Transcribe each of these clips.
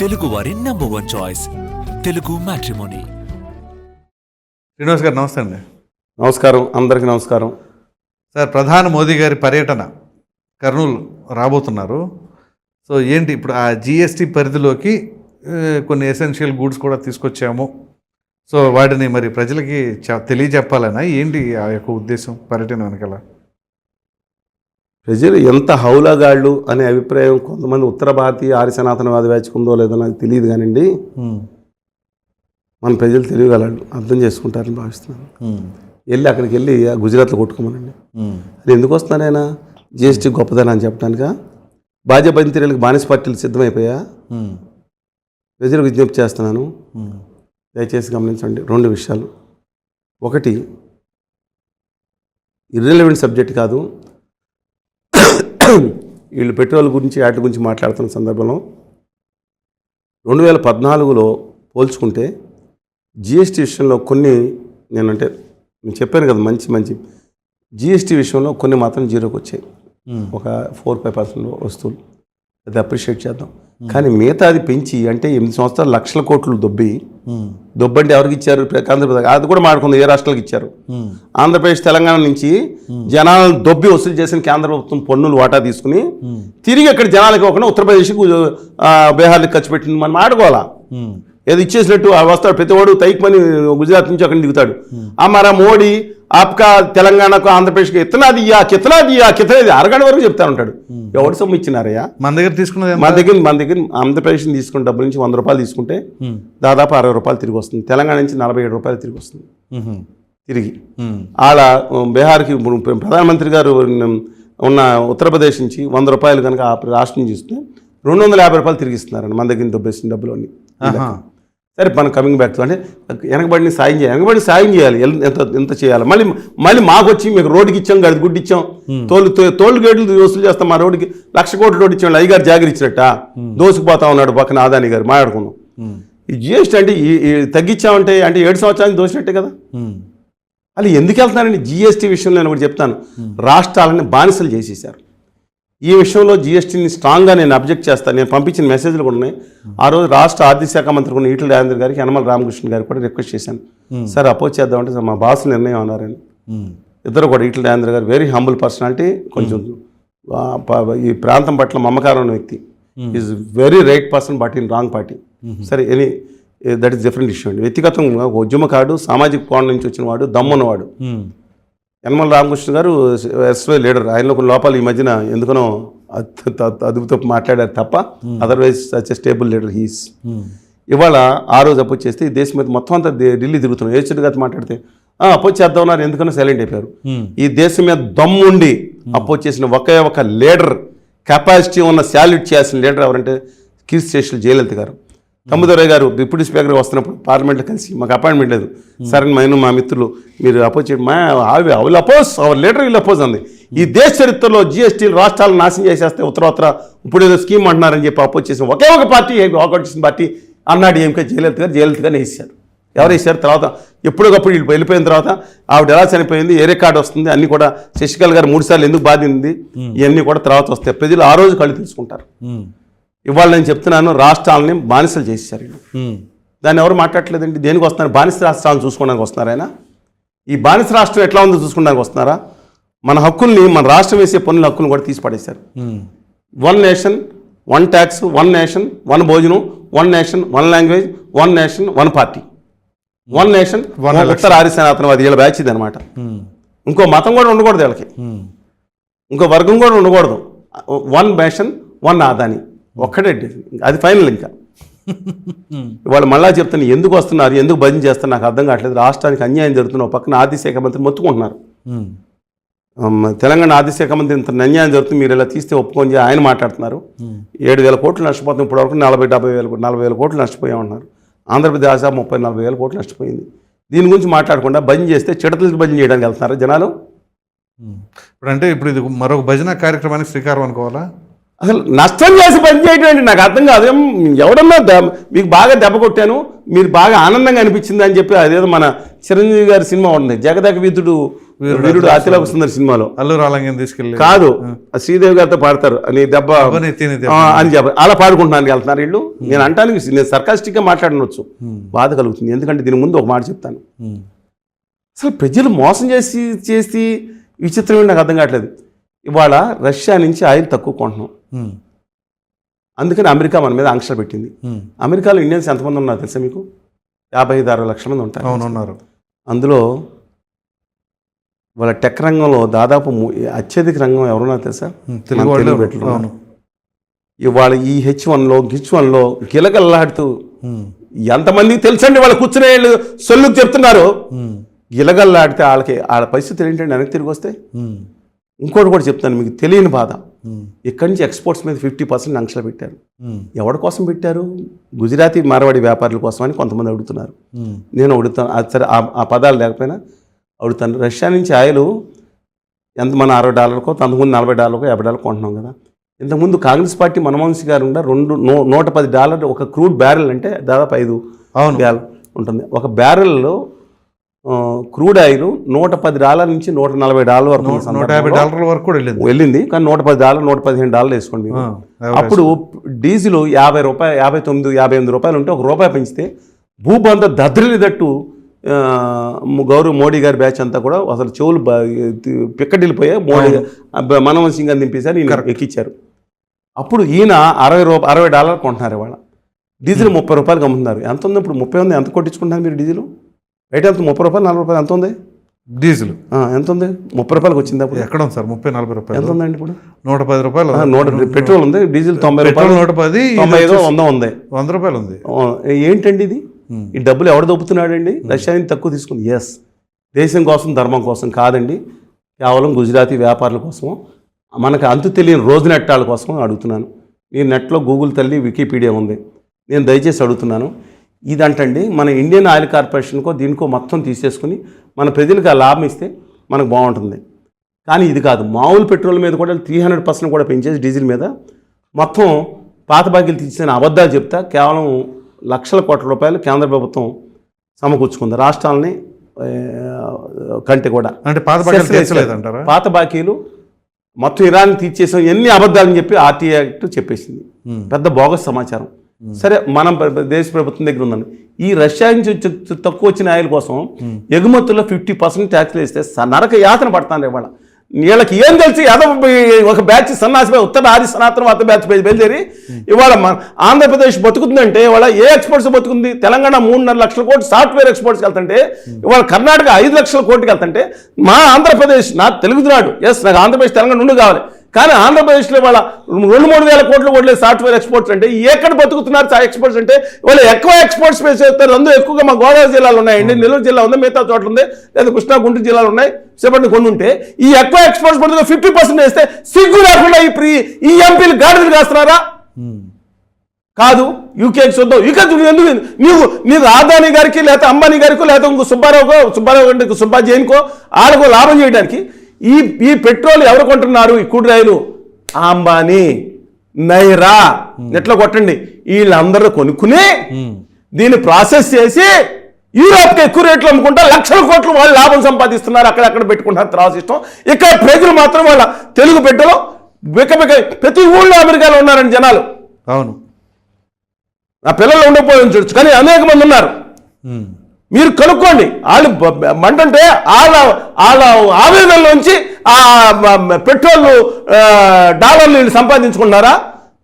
తెలుగు వారి number one choice Telugu matrimony Srinivas గారు నమస్తే అండి. నమస్కారం అందరికీ నమస్కారం. సార్ ప్రధాని మోదీ గారి పర్యటన కర్నూలు రాబోతున్నారు. సో ఏంటి ఇప్పుడు ఆ జిఎస్టీ పరిధిలోకి కొన్ని ఎసెన్షియల్ గూడ్స్ కూడా తీసుకొచ్చాము. సో వాటిని మరి ప్రజలకి చె- తెలియజెప్పాలనా? ఏంటి ఆ యొక్క ఉద్దేశం పర్యటన వెనకాల? ప్రజలు ఎంత హౌలాగాళ్ళు అనే అభిప్రాయం కొంతమంది ఉత్తర భారతీయ ఆర్య సనాతనవాద వేచుకుందో లేదో నాకు తెలియదు కానివ్వండి. మన ప్రజలు తెలియగలరు అర్థం చేసుకుంటారని భావిస్తున్నాను. వెళ్ళి అక్కడికి వెళ్ళి ఆ గుజరాత్లో కొట్టుకోమనండి. అది ఎందుకు వస్తున్నాను ఆయన? జిఎస్టీ గొప్పదని అని చెప్పడానిక? భాజపా చర్యలకు బానిస పార్టీలు సిద్ధమైపోయా? ప్రజలకు విజ్ఞప్తి చేస్తున్నాను. దయచేసి గమనించండి. రెండు విషయాలు. ఒకటి ఇర్రెలవెంట్ సబ్జెక్ట్ కాదు. వీళ్ళు పెట్రోల్ గురించి వాటి గురించి మాట్లాడుతున్న సందర్భంలో రెండు వేల పద్నాలుగులో పోల్చుకుంటే జిఎస్టీ విషయంలో కొన్ని నేనంటే నేను చెప్పాను కదా మంచి మంచి జిఎస్టీ విషయంలో కొన్ని మాత్రం జీరోకి వచ్చాయి ఒక ఫోర్ ఫైవ్ పర్సెంట్ వస్తువులు. అది అప్రిషియేట్ చేద్దాం. కానీ మిగతాది పెంచి అంటే ఎనిమిది సంవత్సరాలు లక్షల కోట్లు దొబ్బి దొబ్బంటే ఎవరికి ఇచ్చారు? ఆంధ్రప్రదేశ్ అది కూడా మాట్లాడుకుంది ఏ రాష్ట్రాలకు ఇచ్చారు? ఆంధ్రప్రదేశ్ తెలంగాణ నుంచి జనాలను దొబ్బి వసూలు చేసిన కేంద్ర ప్రభుత్వం పన్నులు వాటా తీసుకుని తిరిగి అక్కడ జనాలకి ఇవ్వకుండా ఉత్తరప్రదేశ్కి బీహార్కి ఖర్చు పెట్టింది. మనం ఆడుకోవాలా? ఏదో ఇచ్చేసినట్టు వస్తాడు. ప్రతివాడు తైక్మని గుజరాత్ నుంచి అక్కడ దిగుతాడు. ఆ మరా మోడీ ఆప్కా తెలంగాణకు ఆంధ్రప్రదేశ్కి ఇతనా దియా కితనా దియా కితనా దియా అరగంట వరకు చెప్తా ఉంటాడు ఎవడు సొమ్ము ఇచ్చినారయ్యా? మన దగ్గర తీసుకున్నది? మన దగ్గర మన దగ్గర ఆంధ్రప్రదేశ్ తీసుకున్న డబ్బుల నుంచి వంద రూపాయలు తీసుకుంటే దాదాపు అరవై రూపాయలు తిరిగి వస్తుంది. తెలంగాణ నుంచి నలభై ఏడు రూపాయలు తిరిగి వస్తుంది. తిరిగి. ఆడ బీహార్కి ప్రధానమంత్రి గారు ఉన్న ఉత్తరప్రదేశ్ నుంచి వంద రూపాయలు కనుక ఆ రాష్ట్రం నుంచి ఇస్తే రెండు వందల యాభై రూపాయలు తిరిగి ఇస్తున్నారండి మన దగ్గర దొబ్బేసిన డబ్బులు అన్ని. సరే మనం కమింగ్ బ్యాక్ టు అంటే వెనకబడిని సాయం చేయాలి. వెనకబడిని సాయం చేయాలి. ఎంత ఎంత చేయాలి? మళ్ళీ మళ్ళీ మాకు వచ్చి మీకు రోడ్డుకి ఇచ్చాం గడి గుడ్డి ఇచ్చాం తోలు తోలు గేట్లు వసూలు చేస్తాం మా రోడ్డుకి. లక్ష కోట్ల రోడ్డు ఇచ్చాం. అయ్యగారు జాగిరి ఇచ్చినట్ట. దోసుకుపోతా ఉన్నాడు పక్కన ఆదాని గారు మాట్లాడుకున్నాం. ఈ జిఎస్టీ అంటే తగ్గించామంటే అంటే ఏడు సంవత్సరానికి దోసినట్టే కదా. అది ఎందుకు వెళ్తున్నారండి? జిఎస్టీ విషయంలో నేను ఒకటి చెప్తాను. రాష్ట్రాలని బానిసలు చేసేసారు ఈ విషయంలో జిఎస్టీని స్ట్రాంగ్గా నేను అబ్జెక్ట్ చేస్తాను నేను పంపించిన మెసేజ్లు కూడా ఉన్నాయి. ఆ రోజు రాష్ట్ర ఆర్థిక శాఖ మంత్రి కూడా ఈటల రాజేంద్ర గారికి యనమల రామకృష్ణ గారికి కూడా రిక్వెస్ట్ చేశాను. సార్ అపోజ్ చేద్దామంటే సార్ మా బాస్ నిర్ణయం అన్నారని. ఇద్దరు కూడా ఈటల రాజేంద్ర గారు వెరీ హంబుల్ పర్సనాలిటీ కొంచెం ఈ ప్రాంతం పట్ల మమకారం ఉన్న వ్యక్తి. Is very right person but in wrong party సరే any that is different issue అండి. వ్యక్తిగతంగా ఒక ఉద్యమకారుడు సామాజిక కోణం నుంచి వచ్చిన వాడు దమ్మున్నవాడు. మ్మ్. యనమల రామకృష్ణ గారు ఎస్వై లీడర్. ఆయనలో కొన్ని లోపాలు ఈ మధ్యన ఎందుకనో అద్భుతం మాట్లాడారు తప్ప otherwise such stable leader he's. ఇవాళ ఆ రోజు అపోజ్ చేస్తే ఈ దేశం మీద మొత్తం అంతా ఢిల్లీ తిరుగుతున్నాం. ఏచుడు గారు మాట్లాడితే "ఆ, అపోజ్ చేద్దాం ఉన్నారు ఎందుకనో సైలెంట్ అయిపోయారు. ఈ దేశం మీద దమ్ముండి అపోజ్ చేసిన ఒకే ఒక లీడర్ కెపాసిటీ ఉన్న శాల్యూట్ చేయాల్సిన లీడర్ ఎవరంటే కీర్తి శేషులు జయలలిత గారు. తమ్ముదొరయ్య గారు డిప్యూటీ స్పీకర్ వస్తున్నప్పుడు పార్లమెంట్లో కలిసి మాకు అపాయింట్మెంట్ లేదు. సరే నేను మా మిత్రులు మీరు అపోజ్ చేయండి. మా అవి అవి అపోజ్ అవర్ లీడర్ వీళ్ళు అపోజ్ అంది. ఈ దేశ చరిత్రలో జిఎస్టీలు రాష్ట్రాలను నాశనం చేసేస్తే ఉత్తరోత్తర ఇప్పుడు ఏదో స్కీమ్ అంటున్నారని చెప్పి అపోజ్ చేసిన ఒకే ఒక పార్టీ వాకౌట్ చేసిన పార్టీ అన్నాడు ఏమికే జయలలిత గారు జయలలిత గారిని వేసారు ఎవరు వేసారు తర్వాత ఎప్పటికప్పుడు వీళ్ళు వెళ్ళిపోయిన తర్వాత ఆవిడ ఎలా చనిపోయింది ఏ రికార్డు వస్తుంది అన్ని కూడా శశికళ గారు మూడు సార్లు ఎందుకు బాధింది ఇవన్నీ కూడా తర్వాత వస్తాయి. ప్రజలు ఆ రోజు కళ్ళు తెలుసుకుంటారు. ఇవాళ నేను చెప్తున్నాను రాష్ట్రాలని బానిసలు చేశారు. దాన్ని ఎవరు మాట్లాడలేదండి? దేనికి వస్తున్నారు? బానిస రాష్ట్రాలను చూసుకోవడానికి వస్తున్నారు ఆయన? ఈ బానిస రాష్ట్రం ఎట్లా ఉందో చూసుకోవడానికి వస్తున్నారా? మన హక్కుల్ని మన రాష్ట్రం వేసే పన్నుల హక్కులను కూడా తీసి పడేశారు. One nation one tax one nation one భోజనం one nation one language one nation one party. One nation election. ఉత్తర ఆర్యసేనాతనవాది వీళ్ళ బ్యాచ్ ఇది అనమాట. ఇంకో మతం కూడా ఉండకూడదు వీళ్ళకి. ఇంకో వర్గం కూడా ఉండకూడదు. One nation one Adani. ఒక్కటే అది ఫైనల్ ఇంకా. వాళ్ళు మళ్ళా చెప్తాను ఎందుకు వస్తున్నారు ఎందుకు భజన చేస్తారు నాకు అర్థం కావట్లేదు. రాష్ట్రానికి అన్యాయం జరుగుతున్న ఒక పక్కన ఆర్థిక శాఖ మంత్రి మొత్తుకుంటున్నారు. తెలంగాణ ఆర్థిక శాఖ మంత్రి ఇంత అన్యాయం జరుగుతుంది మీరు ఇలా తీస్తే ఒప్పుకొని ఆయన మాట్లాడుతున్నారు. ఏడు వేల కోట్లు నష్టపోతుంది ఇప్పటివరకు నలభై డెబ్బై వేల నలభై వేల కోట్లు నష్టపోయామన్నారు ఆంధ్రప్రదేశ్ ముప్పై నలభై వేల కోట్లు నష్టపోయింది. దీని గురించి మాట్లాడకుండా భజన చేస్తే చిడతలకి భజన చేయడానికి వెళ్తున్నారు జనాలు. ఇప్పుడు అంటే ఇప్పుడు ఇది మరొక భజన కార్యక్రమానికి శ్రీకారం అనుకోవాలా? అసలు నష్టం చేసి పని చేయడం ఏంటి? నాకు అర్థం కాదు. ఎవడన్నా మీకు బాగా దెబ్బ కొట్టాను మీరు బాగా ఆనందంగా అనిపించింది అని చెప్పి అదేదో మన చిరంజీవి గారి సినిమా ఉంటుంది. జగదగ విధుడు వీరుడు అతిలోక సుందరి సినిమాలో. అల్లు రాలంగిని తీసుకెళ్ళి. కాదు శ్రీదేవి గారితో పాడతారు. నీ దెబ్బ. అని చెప్ప అలా పాడుకుంటున్నాను వెళ్తున్నారు వీళ్ళు. నేను అంటానికి నేను సర్కాస్టిక్గా మాట్లాడనొచ్చు. బాధ కలుగుతుంది. ఎందుకంటే దీని ముందు ఒక మాట చెప్తాను. అసలు ప్రజలు మోసం చేసి చేసి విచిత్రం ఏంటి నాకు అర్థం కావట్లేదు. ఇవాళ రష్యా నుంచి ఆయిల్ తక్కువ కొంటున్నాం. అందుకని అమెరికా మన మీద ఆంక్షలు పెట్టింది. అమెరికాలో ఇండియన్స్ ఎంతమంది ఉన్నారు తెలుసా మీకు? యాభై ఐదు అరవై లక్షల మంది ఉంటారు. అందులో వాళ్ళ టెక్ రంగంలో దాదాపు అత్యధిక రంగం ఎవరున్నారు తెలుసా? తెలుగు ఇవాళ ఈ హెచ్ వన్లో గిచ్ వన్లో గిలగల్లాడుతూ ఎంతమందికి తెలుసండి వాళ్ళు కూర్చునే వాళ్ళు సొల్లుకు చెప్తున్నారు? గిలగల్లాడితే వాళ్ళకి వాళ్ళ పరిస్థితులు ఏంటంటే వెనక్కి తిరిగి వస్తే? ఇంకోటి కూడా చెప్తాను మీకు తెలియని బాధ. ఇక్కడి నుంచి ఎక్స్పోర్ట్స్ మీద ఫిఫ్టీ పర్సెంట్ ఆంక్షలు పెట్టారు. ఎవరి కోసం పెట్టారు? గుజరాతీ మార్వాడి వ్యాపారుల కోసం అని కొంతమంది అడుగుతున్నారు. నేను అడుగుతాను సరే ఆ- పదాలు లేకపోయినా అడుగుతాను. రష్యా నుంచి ఆయిల్ ఎంత మన అరవై డాలర్కో అంతకుముందు నలభై డాలర్కో యాభై డాలర్ కొంటున్నాం కదా. ఇంతకుముందు కాంగ్రెస్ పార్టీ మన్మోహన్ సింగ్ గారు కూడా రెండు నూ నూట పది డాలర్ ఒక క్రూడ్ బ్యారెల్ అంటే దాదాపు ఐదు అవును. ఉంటుంది. ఒక బ్యారెల్లో క్రూడ్ ఆయిల్ నూట పది డాలర్ నుంచి నూట నలభై డాలర్ వరకు నూట యాభై డాలర్ల వరకు కూడా వెళ్ళింది. వెళ్ళింది. కానీ నూట పది డాలర్ నూట పదిహేను డాలర్ వేసుకోండి. అప్పుడు డీజిల్ యాభై రూపాయలు యాభై తొమ్మిది యాభై ఎనిమిది రూపాయలు ఉంటే ఒక రూపాయి పెంచితే భూబంత దద్రిల్లిదట్టు ఆ, గౌరవ్ మోడీ గారి బ్యాచ్ అంతా కూడా అసలు చెవులు పిక్కటిల్లిపోయాయి మోడీ మన్మోహన్ సింగ్ గారిని దింపేశారు ఈయన ఎక్కిచ్చారు. అప్పుడు ఈయన అరవై రూపాయ అరవై డాలర్ కొంటున్నారు ఇవాళ. డీజిల్ ముప్పై రూపాయలు అమ్ముతున్నారు ఎంత ఉంది ఇప్పుడు? ముప్పై ఉంది? ఎంత కొట్టించుకుంటున్నారు మీరు డీజిల్? బయట ఎంత ముప్పై రూపాయలు నలభై రూపాయలు ఎంత ఉంది డీజిల్. ఎంత ఉంది ముప్పై రూపాయలకు వచ్చింది అప్పుడు ఎక్కడ ఉంది సార్? ముప్పై నలభై ఎంత రూపాయలు ఉందండి ఇప్పుడు? నూట పది రూపాయలు నూట పెట్రోల్ ఉంది డీజిల్ తొంభై రూపాయలు. నూట పది తొంభై ఐదో వంద ఉంది. వంద రూపాయలు ఉంది. ఏంటండి ఇది? ఈ డబ్బులు ఎవడు దొబ్బుతున్నాడండి? రష్యా నుంచి తక్కువ తీసుకుంది. ఎస్ దేశం కోసం ధర్మం కోసం కాదండి. కేవలం గుజరాతీ వ్యాపారుల కోసం మనకు అంతు తెలియని రోజు నెట్టాల కోసం అడుగుతున్నాను. నేను నెట్లో గూగుల్ తల్లి వికీపీడియా ఉంది. నేను దయచేసి అడుగుతున్నాను. ఇదంటండి మన ఇండియన్ ఆయిల్ కార్పొరేషన్కో దీనికో మొత్తం తీసేసుకుని మన ప్రజలకు ఆ లాభం ఇస్తే మనకు బాగుంటుంది. కానీ ఇది కాదు మామూలు పెట్రోల్ మీద కూడా త్రీ హండ్రెడ్ పర్సెంట్ కూడా పెంచేసి డీజిల్ మీద మొత్తం పాత బాకీలు తీసిన అబద్ధాలు చెప్తా కేవలం లక్షల కోట్ల రూపాయలు కేంద్ర ప్రభుత్వం సమకూర్చుకుంది రాష్ట్రాలని కంటే కూడా. అంటే పాత బాకీలు పాత బాకీలు మొత్తం ఇరాన్ తీర్చేసాం ఎన్ని అబద్ధాలని చెప్పి ఆర్టీఐ యాక్ట్ చెప్పేసింది. పెద్ద బోగస్ సమాచారం. సరే మనం దేశ ప్రభుత్వం దగ్గర ఉందండి. ఈ రష్యా నుంచి తక్కువ వచ్చిన ఆయిల్ కోసం ఎగుమతుల్లో ఫిఫ్టీ పర్సెంట్ ట్యాక్స్లు వేస్తే నరక యాతన పడతాను ఇవాళ. వీళ్ళకి ఏం తెలిసి? యాదవ్ ఒక బ్యాచ్ సన్నాసిపై ఉత్తర ఆది సనాతనవాద బ్యాచ్ బయ- బయలుదేరి ఇవాళ మన ఆంధ్రప్రదేశ్ బతుకుతుందంటే ఇవాళ ఏ ఎక్స్పోర్ట్స్ బతుకుంది? తెలంగాణ మూడున్నర లక్షల కోట్లు సాఫ్ట్వేర్ ఎక్స్పోర్ట్స్కి వెళ్తుంటే ఇవాళ కర్ణాటక ఐదు లక్షల కోటికి వెళ్తుంటే మా ఆంధ్రప్రదేశ్ నా తెలుగునాడు ఎస్ నాకు ఆంధ్రప్రదేశ్ తెలంగాణ నుండి కావాలి. కానీ ఆంధ్రప్రదేశ్లో వాళ్ళ రెండు మూడు వేల కోట్లు కొట్లే సాఫ్ట్వేర్ ఎక్స్పోర్ట్స్ అంటే ఎక్కడ బతుకుతున్నారు ఎక్స్పోర్ట్స్ అంటే వాళ్ళు ఎక్కువ ఎక్స్పోర్ట్స్ స్పేస్ చేస్తారు. అందులో ఎక్కువగా మా గోదావరి జిల్లాలో ఉన్నాయండి నెల్లూరు జిల్లా ఉంది మిగతా చోట్ల ఉంది లేదా కృష్ణా గుంటూరు జిల్లాలు ఉన్నాయి సేపటి కొన్ని ఉంటే. ఈ ఎక్కువ ఎక్స్పోర్ట్స్ పడుతుంది ఫిఫ్టీ పర్సెంట్ వేస్తే సిగ్గు లేకుండా ఈ ప్రీ ఈ ఎంపీలు గాడిదలు కాస్తున్నారా కాదు. యూకేకి చూద్దాం. యూకే చూడు ఎందుకు? నీవు నీకు రాధాని గారికి లేకపోతే అంబానీ గారికో లేకపోతే ఇంకో సుబ్బారావుకో సుబ్బారావు గారికి సుబ్బా జైన్కో వాళ్ళకో లాభం చేయడానికి ఈ ఈ పెట్రోల్ ఎవరు కొంటున్నారు? ఈ రైలు? అంబానీ నైరా. నెట్లో కొట్టండి? వీళ్ళందరూ కొనుక్కుని దీన్ని ప్రాసెస్ చేసి యూరోప్కి ఎక్కువ రేట్లు అమ్ముకుంటా లక్షల కోట్లు వాళ్ళు లాభం సంపాదిస్తున్నారు. అక్కడక్కడ పెట్టుకుంటారు తర్వాత ఇష్టం. ఇక్కడ ప్రజలు మాత్రం వాళ్ళ తెలుగు బిడ్డలు బికబిక ప్రతి ఊళ్ళో అమెరికాలో ఉన్నారండి జనాలు. అవును. నా పిల్లలు ఉండకపోయి ఉండొచ్చు కానీ అనేక మంది ఉన్నారు. మీరు కనుక్కోండి. వాళ్ళు మంటంటే వాళ్ళ వాళ్ళ ఆవేదనలోంచి ఆ పెట్రోల్ డాలర్లు వీళ్ళు సంపాదించుకుంటున్నారా?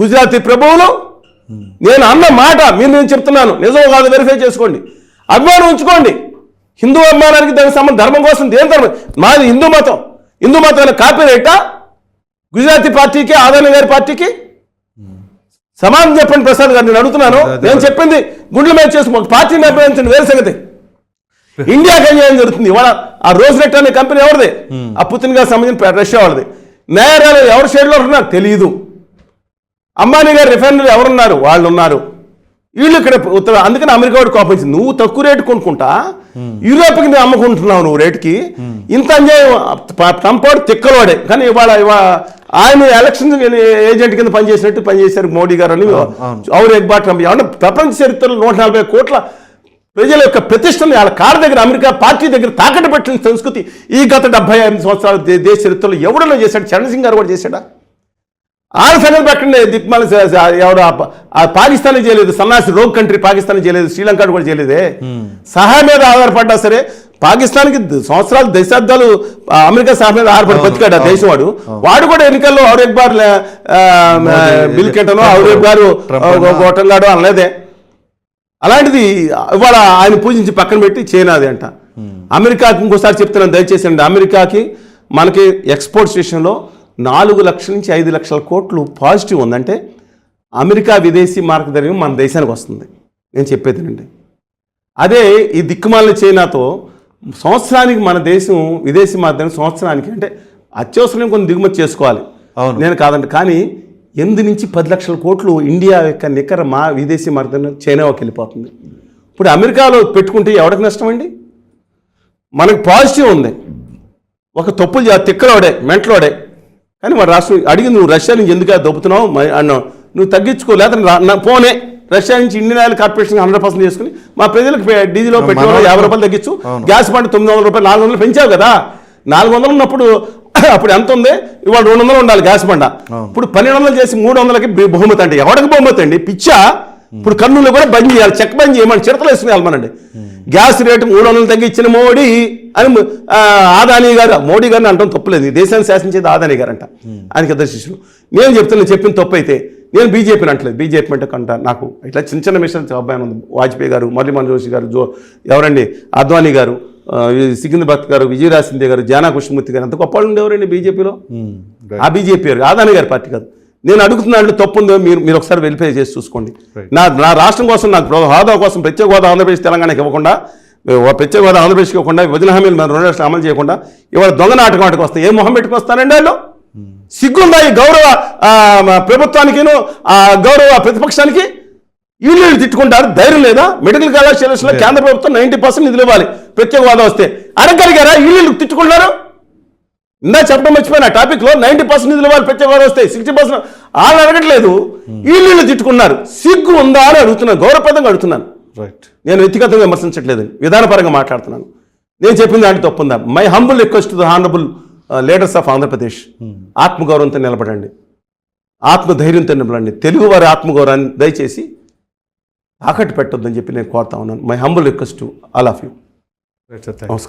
గుజరాతీ ప్రభువులు? నేను అన్న మాట మీరు నేను చెప్తున్నాను. నిజం కాదు వెరిఫై చేసుకోండి. అభిమానం ఉంచుకోండి. హిందూ అభిమానానికి దానికి సంబంధం ధర్మం కోసం దేని ధర్మం? మాది హిందూ మతం. హిందూ మతం కాపీ రైటా గుజరాతీ పార్టీకి ఆదాని గారి పార్టీకి? సమానం చెప్పండి ప్రసాద్ గారు నేను అడుగుతున్నాను. నేను చెప్పింది గుండెల మీద చేసి పార్టీని అభినందించండి వేరే సంగతి. ఇండియాకి అన్యాయం జరుగుతుంది? ఇవాళ ఆ రోజ్ నెట్ అనే కంపెనీ ఎవరిది? ఆ పుతిన్ గారికి సంబంధించిన రష్యా వాళ్ళది. నేరాలు ఎవరి షేడ్లో ఉన్నారు? తెలియదు అంబానీ గారు రిఫైనరీ ఎవరున్నారు? వాళ్ళు ఉన్నారు వీళ్ళు ఇక్కడ ఉత్తర అందుకని అమెరికా వాడు కోపించింది నువ్వు తక్కువ రేటు కొనుక్కుంటా? యూరోప్కి నువ్వు అమ్ముకుంటున్నావు నువ్వు రేటుకి. ఇంత అన్యాయం ట్రంపాడు తిక్కలవాడే. కానీ ఇవాళ ఇవాళ ఆయన ఎలక్షన్ ఏజెంట్ కింద పనిచేసినట్టు పనిచేశారు మోడీ గారు అని అవును. అవును. ఎక్ బాట్ ట్రంప్ ప్రపంచ చరిత్రలో నూట నలభై కోట్ల ప్రజల యొక్క ప్రతిష్టని వాళ్ళ కాళ్ళ దగ్గర అమెరికా పార్టీ దగ్గర తాకట్టు పెట్టిన సంస్కృతి ఈ గత డెబ్బై ఐదు సంవత్సరాల దేశ చరిత్రలో ఎవడన్నా చేశాడు? చరణ్ సింగ్ గారు కూడా చేశాడా? ఆడ సంగతి పెట్టండి దిక్మాల ఎవడు ఆ ఆ పాకిస్తాన్ చేయలేదు సన్నాసి రోగ్ కంట్రీ పాకిస్తాన్ చేయలేదు శ్రీలంక కూడా చేయలేదే. సహాయం మీద ఆధారపడ్డా సరే పాకిస్తాన్కి సంవత్సరాలు దశాబ్దాలు ఆ, అమెరికా సహాయం మీద ఆధారపడి బతికాడు ఆ దేశం వాడు వాడు కూడా ఎన్నికల్లో ఔరేక్ బార్ బిల్ క్లింటన్ ఔరేక్ గారు గోటంగాడు అనలేదే. అలాంటిది ఇవాళ ఆయన పూజించి పక్కన పెట్టి చైనాది అంట. అమెరికాకి ఇంకోసారి చెప్తున్నాను దయచేసి అండి అమెరికాకి మనకి ఎక్స్పోర్ట్స్ విషయంలో నాలుగు లక్షల నుంచి ఐదు లక్షల కోట్లు పాజిటివ్ ఉందంటే అమెరికా విదేశీ మార్గదర్శనం మన దేశానికి వస్తుంది. నేను చెప్పేదేనండి అదే ఈ దిక్కుమాలిన చైనాతో సంవత్సరానికి మన దేశం విదేశీ మార్గదర్శనం సంవత్సరానికి అంటే అత్యవసరం కొన్ని దిగుమతి చేసుకోవాలి. అవును. నేను కాదండి కానీ ఎనిమిది నుంచి పది లక్షల కోట్లు ఇండియా యొక్క నికర మా విదేశీ మార్గం చైనాకి వెళ్ళిపోతుంది. ఇప్పుడు అమెరికాలో పెట్టుకుంటే ఎవరికి నష్టం అండి? మనకు పాజిటివ్ ఉంది. ఒక తప్పులు చే- తిక్కలోడే మెంటలోడే. కానీ మన రాష్ట్రం అడిగి నువ్వు రష్యా నుంచి ఎందుకు దొబ్బుతున్నావు? అన్నావు నువ్వు తగ్గించుకో లేదా పోనే రష్యా నుంచి Indian Oil Corporation hundred percent చేసుకుని మా ప్రజలకు డీజిల్ పెట్రోల్ యాభై రూపాయలు తగ్గించు. గ్యాస్ బండ్ తొమ్మిది వందల రూపాయలు నాలుగు వందలు పెంచావు కదా. నాలుగు వందలు ఉన్నప్పుడు అప్పుడు ఎంత ఉంది? ఇవాళ రెండు వందలు ఉండాలి గ్యాస్ బండ. ఇప్పుడు పన్నెండు వందలు చేసి మూడు వందలకి బహుమతి అంటే ఎవరికి బహుమతి అండి? పిచ్చా? ఇప్పుడు కర్నూలు కూడా బంద్ చేయాలి చెక్ బంద్ చేయమని చిరతలు వేసుకుని వెళ్ళమనండి. గ్యాస్ రేటు మూడు వందలు తగ్గించిన మోడీ అని ఆదాని గారు మోడీ గారిని అంటాం తప్పులేదు దేశాన్ని శాసించేది ఆదాని గారు అంట ఆయనకి ఇద్దరు శిష్యులు. నేను చెప్తున్నా చెప్పిన తప్పు అయితే నేను బీజేపీని అంటలేదు. బీజేపీ అంటే కంట నాకు ఇట్లా చిన్న చిన్న మిషన్ అబ్బాయి ఉంది వాజ్పేయి గారు మురళీమోహన్ జోషి గారు జో ఎవరండి? అద్వానీ గారు సికింద్రాబాద్ గారు విజయరాజ్ సింధే గారు జానా కృష్ణమూర్తి గారు అంత గొప్ప వాళ్ళు ఉండేవారండి బీజేపీలో. ఆ బీజేపీ ఆదాని గారి పార్టీ కాదు. నేను అడుగుతున్నాను తప్పు ఉందో మీరు మీరు ఒకసారి వెరిఫై చేసి చూసుకోండి. నా నా రాష్ట్రం కోసం నాకు హోదా కోసం ప్రత్యేక హోదా ఆంధ్రప్రదేశ్ తెలంగాణకి ఇవ్వకుండా ప్రత్యేక హోదా ఆంధ్రప్రదేశ్కి ఇవ్వకుండా విభజన హామీలు మన రెండు రాష్ట్రాలు అమలు చేయకుండా ఇవాళ దొంగ నాటకం ఆటకు వస్తాయి. ఏ మొహం పెట్టుకొస్తానండి వాళ్ళు? సిగ్గుందా ఈ గౌరవ ప్రభుత్వానికిను ఆ గౌరవ ప్రతిపక్షానికి? వీళ్ళు తిట్టుకుంటారు. ధైర్యం లేదా? మెడికల్ కళాశాలలో కేంద్ర ప్రభుత్వం నైంటీ పర్సెంట్ నిధులు ఇవ్వాలి. ప్రత్యేక హోదా వస్తే అడగలిగారా వీళ్ళు తిట్టుకుంటున్నారు? ఇందా చెప్పడం మర్చిపోయిన టాపిక్లో నైన్టీ పర్సెంట్ నిధులు వాళ్ళు ప్రత్యేక హోదా వస్తాయి సిక్స్టీ పర్సెంట్ వాళ్ళు అడగట్లేదు. వీళ్ళు వీళ్ళు తిట్టుకున్నారు. సిగ్గు ఉందా అని అడుగుతున్నాను గౌరవప్రదంగా అడుగుతున్నాను. రైట్ నేను వ్యక్తిగతంగా విమర్శించట్లేదు విధానపరంగా మాట్లాడుతున్నాను. నేను చెప్పింది దాంట్లో తప్పుందా my humble request the honourable leaders of Andhra Pradesh ఆత్మగౌరవంతో నిలబడండి. ఆత్మధైర్యంతో నిలబడండి. తెలుగు వారి ఆత్మగౌరవాన్ని దయచేసి తాకట్టు పెట్టొద్దని చెప్పి నేను కోరుతా ఉన్నాను. My humble request all of you right sir నమస్కారం